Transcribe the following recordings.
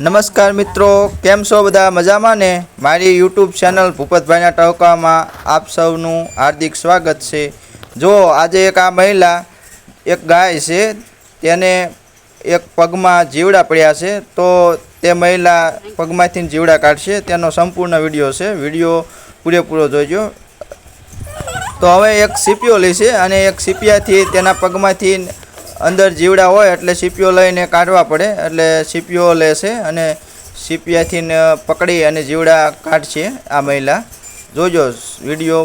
નમસ્કાર મિત્રો, કેમ છો બધા? મજામાં ને? મારી યુટ્યુબ ચેનલ ભૂપતભાઈના ટહકામાં આપ સૌનું હાર્દિક સ્વાગત છે. જો, આજે એક આ મહિલા, એક ગાય છે, તેને એક પગમાં જીવડા પડ્યા છે, તો તે મહિલા પગમાંથી જીવડા કાઢશે. તેનો સંપૂર્ણ વીડિયો છે. વીડિયો પૂરેપૂરો જોઈજો તો હવે એક સીપીઓ લેશે અને એક સીપિયાથી તેના પગમાંથી અંદર જીવડા હોય એટલે સીપીઓ લઈને કાઢવા પડે. એટલે સીપીઓ લેશે અને સીપીયાથી પકડી અને જીવડા કાઢશે આ મહિલા. જોજો વીડિયો.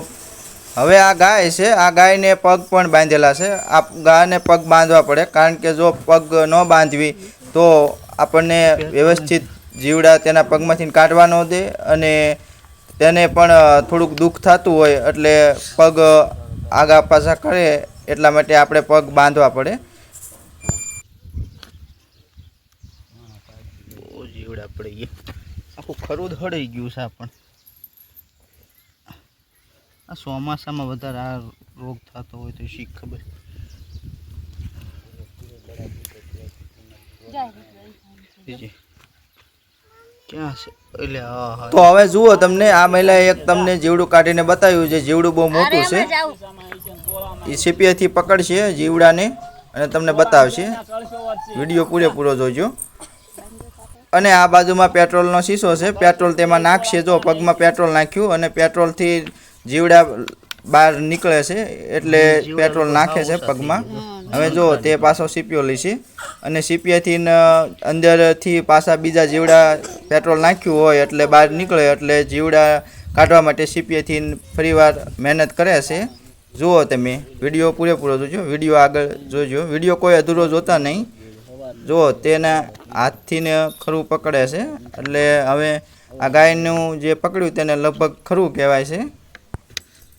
હવે આ ગાય છે. આ ગાયને પગ પણ બાંધેલા છે. આ ગાયને પગ બાંધવા પડે. કારણ કે જો પગ ન બાંધવી તો આપણને વ્યવસ્થિત જીવડા તેના પગમાંથી કાઢવા ન દે અને તેને પણ થોડુંક દુઃખ થતું હોય એટલે પગ આગા પાછા કરે એટલા માટે આપણે પગ બાંધવા પડે બહુ જીવડા પડી ગયા. આખું ખરું હળી ગયું છે પણ. આ ચોમાસામાં વધારે આ રોગ થતો હોય તો શીખ ખબર. તો હવે જુઓ તમને, આ મહિલાએ એક તમને જીવડું કાઢીને બતાવ્યું છે, જીવડું બહુ મોટું છે. એ સીપીએથી પકડશે જીવડાને અને તમને બતાવશે. વીડિયો પૂરેપૂરો જોજો. અને આ બાજુમાં પેટ્રોલનો શીશો છે. પેટ્રોલ તેમાં નાખશે જો પગમાં પેટ્રોલ નાખ્યું અને પેટ્રોલથી જીવડા બહાર નીકળે છે એટલે પેટ્રોલ નાખે છે પગમાં. હવે જો તે પાછો સીપીઓ લેશે અને સીપીએથી અંદરથી પાછા બીજા જીવડા પેટ્રોલ નાખ્યું હોય એટલે બહાર નીકળે એટલે જીવડા કાઢવા માટે સીપીએથી ફરીવાર મહેનત કરે છે. જુઓ તમે વીડિયો પૂરેપૂરો જોજો. વીડિયો આગળ જોજો. વીડિયો કોઈ અધૂરો જોતા નહીં. જુઓ તેના હાથથી ને ખરું પકડે છે, એટલે હવે આ ગાયનું જે પકડ્યું તેને લગભગ ખરું કહેવાય છે.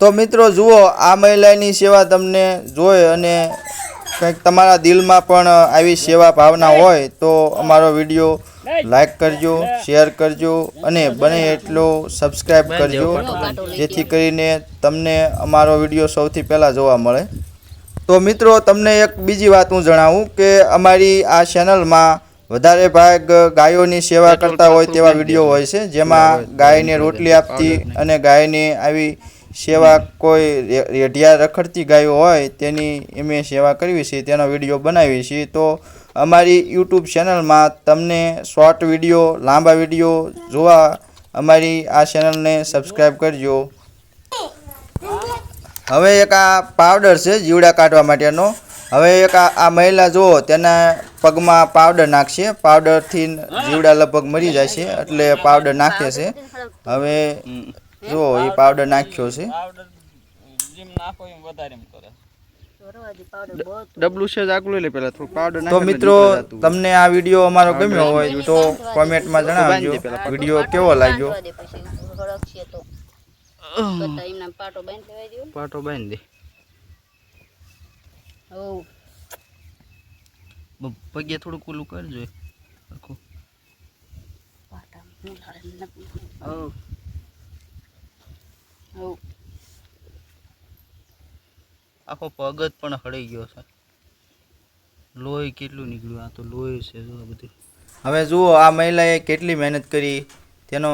તો મિત્રો જુઓ, આ મહિલાની સેવા તમને જોઈ અને કંઈક તમારા દિલમાં પણ આવી સેવા ભાવના હોય તો અમારો વીડિયો લાઈક કરજો, શેર કરજો અને બને એટલો સબસ્ક્રાઈબ કરજો, જેથી કરીને તમને અમારો વીડિયો સૌથી પહેલાં જોવા મળે. તો મિત્રો તમને એક બીજી વાત હું જણાવું કે અમારી આ ચેનલમાં વધારે ભાગ ગાયોની સેવા કરતા હોય તેવા વીડિયો હોય છે જેમાં ગાયને રોટલી આપતી અને ગાયને આવી સેવા કોઈ રેઢિયા રખડતી ગાયો હોય તેની અમે સેવા કરવી છે તેનો વીડિયો બનાવીએ છીએ તો અમારી યુટ્યુબ ચેનલમાં તમને શોર્ટ વીડિયો લાંબા વીડિયો જોવા અમારી આ ચેનલને સબસ્ક્રાઈબ કરજો. હવે એક આ પાવડર છે જીવડા કાઢવા માટેનો. હવે એક આ મહિલા જુઓ તેના પગમાં પાવડર નાખશે. પાવડરથી જીવડા લગભગ મરી જાય છે એટલે પાવડર નાખે છે. હવે જુઓ એ પાવડર નાખ્યો છે. પાવડર જેમ નાખો એમ વધારે એમ કરે ડબલું છે આગલું લે પેલા થોડું પાવડર તો મિત્રો તમને આ વીડિયો અમારો ગમ્યો હોય તો કોમેન્ટમાં જણાવજો. વીડિયો કેવો લાગ્યો? પાટો બાંધી લેવાય દો પાટો બાંધી પગે થોડું કુલું કરજો પાટા આખો. પગ જ પણ હળી ગયો છે. લોહી કેટલું નીકળ્યું? આ તો લોહી છે જો બધું. હવે જુઓ આ મહિલાએ કેટલી મહેનત કરી. તેનો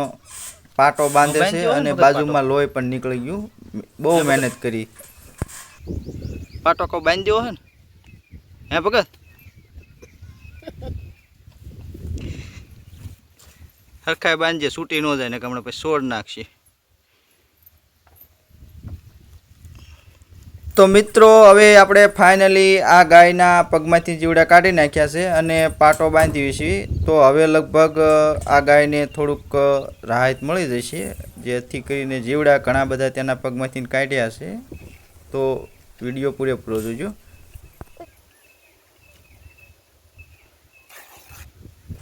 પાટો બાંધે છે અને બાજુમાં લોહી પણ નીકળી ગયું. બહુ મહેનત કરી. પાટો કો બાંધ્યો હે ને? હે ભગત? હરખાય બાંધજે છૂટી ન જાય ને હમણાં પછી સોડ નાખશે. તો મિત્રો, હવે આપણે ફાઇનલી આ ગાયના પગમાંથી જીવડા કાઢી નાખ્યા છે અને પાટો બાંધી છે. તો હવે લગભગ આ ગાયને થોડુંક રાહત મળી જશે. જેથી કરીને જીવડા ઘણા બધા તેના પગમાંથી કાઢ્યા છે. તો વીડિયો પૂરેપૂરો જોજો.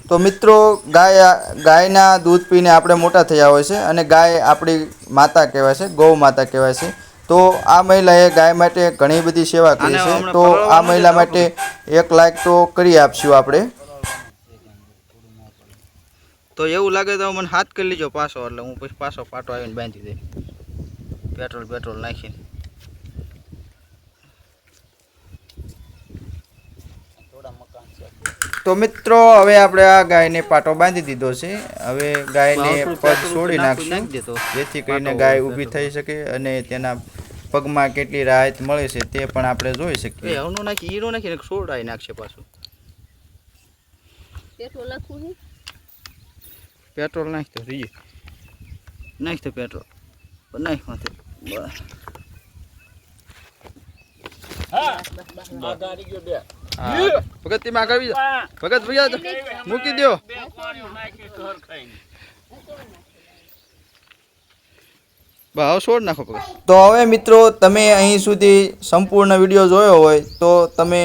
તો મિત્રો, ગાય, ગાયના દૂધ પીને આપણે મોટા થયા હોય છે અને ગાય આપણી માતા કહેવાય છે, ગૌ માતા કહેવાય છે. તો આ મહિલાએ ગાય માટે ઘણી બધી સેવા કરી છે. તો આ મહિલા માટે એક લાખ તો કરી આપશું આપણે. તો એવું લાગે તો મને હાથ કરી લીજો પાછો એટલે હું પછી પાછો પાટો આવીને બાંધી દે પેટ્રોલ પેટ્રોલ નાખીને. તો મિત્રો હવે આપણે આ ગાયને પાટો બાંધી દીધો છે. હવે ગાયને પગ છોડી નાખશું જેથી કરીને ગાય ઊભી થઈ શકે અને તેના પગમાં કેટલી રાહત મળે છે તે પણ આપણે જોઈ એ શકીએ હવનું નાખી હીરો નાખીને સોડાઈ નાખશે પાછું. પેટ્રોલ લખવું છે? પેટ્રોલ નાખ તો રીજે નાખ તો પેટ્રોલ. નાખ માથે. બસ. હા ભગત તેમાં આગળ આવી ભગત ભૈયા તો મૂકી દો ભાવ છોડ નાખો ભગત. તો હવે મિત્રો તમે અહીં સુધી સંપૂર્ણ વીડિયો જોયો હોય તો તમે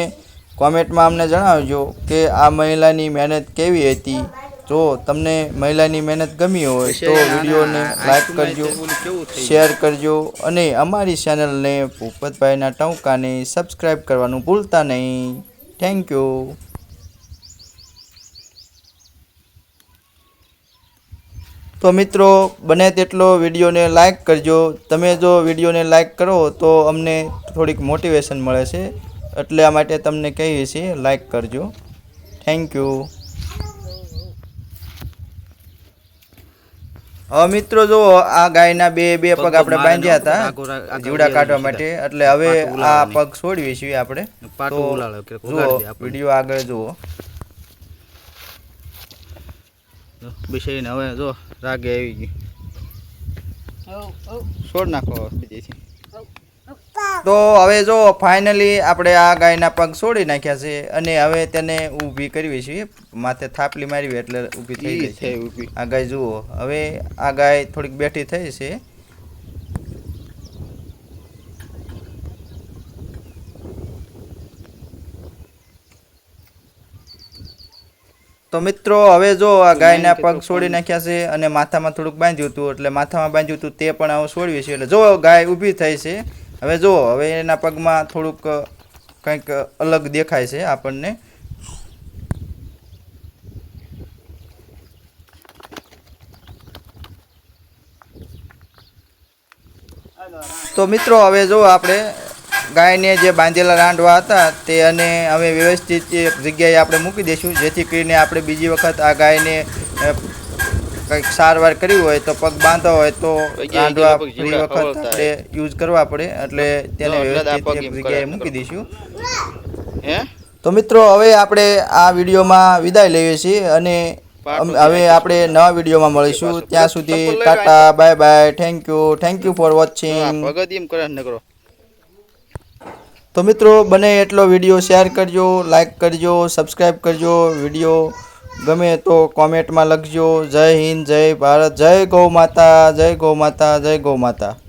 કોમેન્ટમાં અમને જણાવજો કે આ મહિલાની મહેનત કેવી હતી. જો તમને મહિલાની મહેનત ગમી હોય તો વિડીયોને લાઈક કરજો શેર કરજો અને અમારી ચેનલને ભૂપતભાઈના ટંકાને સબસ્ક્રાઈબ કરવાનું ભૂલતા નહીં. થેન્ક યુ તો મિત્રો, બને તેટલો વિડીયોને લાઈક કરજો. તમે જો વિડીયોને લાઈક કરો, તો અમને થોડીક મોટિવેશન મળે છે. એટલે આ માટે તમને કહીએ છીએ લાઈક કરજો. થેન્ક યુ હવે મિત્રો જો આ ગાયના બે બે પગ આપણે બાંધ્યા હતા. જીવડા કાઢવા માટે. એટલે હવે આ પગ છોડવી છીએ આપણે. જુઓ. વીડિયો આગળ જુઓ. બેસીને હવે જો રાગે આવી ગઈ છોડ નાખો બીજેથી. તો હવે જો ફાઇનલી આપણે આ ગાયના પગ છોડી નાખ્યા છે અને હવે તેને ઊભી કરવી છે. માથે થાપલી મારવી એટલે ઊભી થઈ ગઈ છે. આ ગાય જુઓ. હવે આ ગાય થોડીક બેઠી થઈ છે. તો મિત્રો હવે જો આ ગાયના પગ છોડી નાખ્યા છે અને માથામાં થોડુંક બાંધ્યું હતું એટલે માથામાં બાંધ્યું હતું તે પણ આવું છોડ્યું છે. એટલે જો ગાય ઊભી થઈ છે હવે જુઓ હવે એના પગમાં થોડુંક કંઈક અલગ દેખાય છે આપણને. તો મિત્રો, હવે જો આપણે ગાયને જે બાંધેલા રાંડવા હતા, તે અને હવે વ્યવસ્થિત જગ્યાએ આપણે મૂકી દઈશું, જેથી કરીને આપણે બીજી વખત આ ગાયને કંઈક સારવાર કરી હોય તો પગ બાંધો હોય તો રાંડવા ફરી વખત આપણે યુઝ કરવા પડે એટલે તેને વ્યવસ્થિત જગ્યાએ મૂકી દઈશું. તો મિત્રો હવે આપણે આ વિડીયોમાં વિદાય લઈએ છીએ અને હવે આપણે નવા વિડીયોમાં મળીશું. ત્યાં સુધી Tata bye bye thank you thank you for watching તો મિત્રો બને એટલો વીડિયો શેર કરજો લાઈક કરજો સબસ્ક્રાઈબ કરજો વીડિયો ગમે તો કોમેન્ટમાં લખજો. જય હિન્દ, જય ભારત, જય ગૌ માતા, જય ગૌ માતા, જય ગૌ માતા.